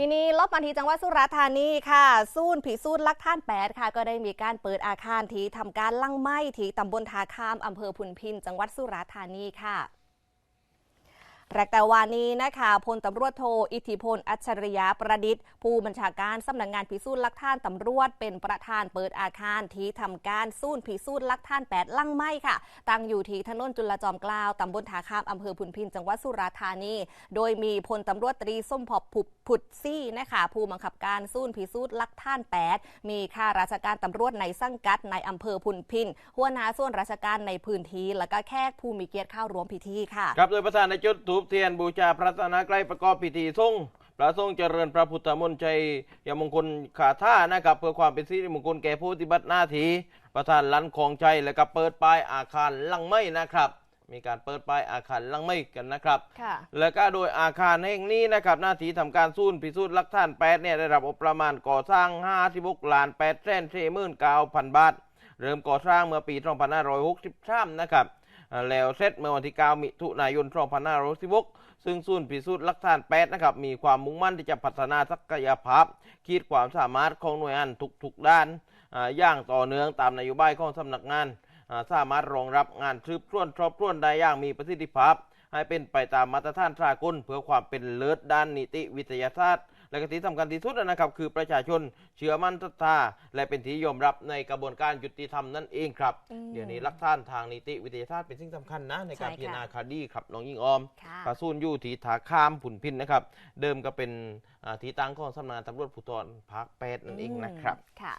ทีนี้ลบมาที่จังหวัดสุราษฎร์ธานีค่ะซูนผีสูนลักท่านแปดค่ะ ก็ได้มีการเปิดอาคารที่ทำการลั่งไม้ที่ตำบลทาคามอำเภอพุนพิน จังหวัดสุราษฎร์ธานีค่ะ แรกแต่วานี้นะคะพลตำรวจโทอิทธิพล อัจฉริยะประดิษฐ์ ผู้บัญชาการสำนักงงานพิสูจน์ลักฐานตำรวจ เป็นประธานเปิดอาคารที่ทำการสู้นพิสูจน์ลักฐาน8ลั่งไม้ค่ะ ตั้งอยู่ที่ถนนจุลจอมกล้าวตำบลถาคามอำเภอพุนพินจังหวัดสุราษฎร์ธานี โดยมีพลตำรวจตรีส้มพบผุบผุดซี่นะคะผู้บังคับการสู้นพิสูจน์ลักฐาน8มีข้าราชการตำรวจในสังกัดในอำเภอพุนพินหัวหน้าส่วนราชการในพื้นที่แล้วก็แขกผู้มีเกียรติเข้าร่วมพิธีค่ะครับโดยประธานในจุดถูปเทียนบูชาพระรัตนกรัยประกอบพิธีทรงพระทรงเจริญพระพุทธมนต์ชัยยมงคลขาท่านะครับ เพื่อความเป็นสิริมงคลแก่ผู้ปฏิบัติหน้าที่ประธานลันของชัยและก็เปิดป้ายอาคารลังไม้นะครับ มีการเปิดป้ายอาคารลังไม้กันนะครับค่ะแล้วก็โดยอาคารแห่งนี้นะครับ หน้าที่ทำการสู้นพิสูจน์หลักฐานแปดเนี่ยได้รับงบประมาณก่อสร้าง56ล้าน8แสน4หมื่น9พันบาท เริ่มก่อสร้างเมื่อปี 2563 นะครับอ่า แล้วเสร็จเมื่อวันที่ 9 มิถุนายน2566ซึ่งศูนย์พิสูจน์หลักฐานแปดนะครับมีความมุ่งมั่นที่จะพัฒนาศักยภาพ ขีดความสามารถของหน่วยงานทุกๆด้านอย่างต่อเนื่องตามนโยบายของสำนักงานสามารถรองรับงานสืบสวนสอบสวนได้อย่างมีประสิทธิภาพ ให้เป็นไปตามมาตรฐานสากลเพื่อความเป็นเลิศด้านนิติวิทยาศาสตร์ และก็ที่สำคัญที่สุดนะครับคือประชาชนเชื่อมั่นศรัทธาและเป็นที่ยอมรับในกระบวนการยุติธรรมนั่นเองครับอืมเดี๋ยวนี้หลักฐานทางนิติวิทยาศาสตร์เป็นสิ่งสำคัญนะในการใช่ค่ะพิจารณาคดีครับน้องยิ่งออมค่ะกระสุนอยู่ที่ถาคามผุนพินนะครับ เดิมก็เป็นอ่าที่ตั้งของสำนักงานตำรวจภูธรภาคแปดนั่นเองนะครับค่ะ